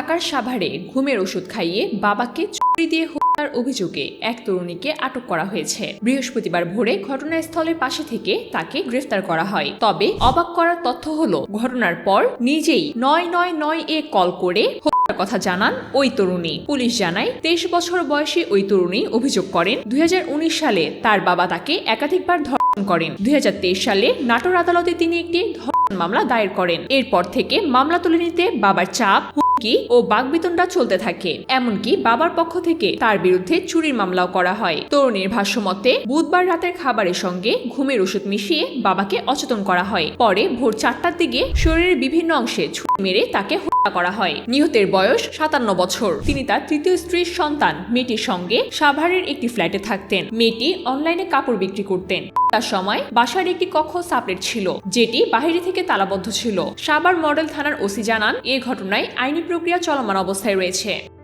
ঢাকার সাভারে ঘুমের ওষুধ খাইয়ে বাবাকে চুরি দিয়ে হত্যার অভিযোগে এক তরুণীকে আটক করা হয়েছে। বৃহস্পতিবার ভোরে ঘটনাস্থলের পাশে থেকে তাকে গ্রেফতার করা হয়। তবে অবাক করার তথ্য হলো, ঘটনার পর নিজেই নয় নয় নয় এ কল করে কথা জানান ওই তরুণী। পুলিশ জানায়, তেইশ বছর বয়সী ওই তরুণী অভিযোগ করেন, দুই হাজার উনিশ সালে তার বাবা তাকে একাধিকবার ধর্ষণ করেন। দুই হাজার তেইশ সালে নাটোর আদালতে তিনি একটি ধর্ষণ মামলা দায়ের করেন। এরপর থেকে মামলা তুলে নিতে বাবার চাপ হুমকি ও বাগবিতণ্ডা চলতে থাকে। এমনকি বাবার পক্ষ থেকে তার বিরুদ্ধে চুরির মামলাও করা হয়। তরুণীর ভাষ্যমতে বুধবার রাতের খাবারের সঙ্গে ঘুমের ওষুধ মিশিয়ে বাবাকে অচেতন করা হয়। পরে ভোর চারটার দিকে শরীরের বিভিন্ন অংশে ছুরি মেরে তাকে করা হয়। নিহতের বয়স সাতান্ন বছর। তিনি তার তৃতীয় স্ত্রীর সন্তান, মেয়েটির সঙ্গে সাভারের একটি ফ্ল্যাটে থাকতেন। মেয়েটি অনলাইনে কাপড় বিক্রি করতেন। তার সময় বাসার একটি কক্ষ সাপলেট ছিল, যেটি বাহিরে থেকে তালাবদ্ধ ছিল। সাভার মডেল থানার ওসি জানান, এ ঘটনায় আইনি প্রক্রিয়া চলমান অবস্থায় রয়েছে।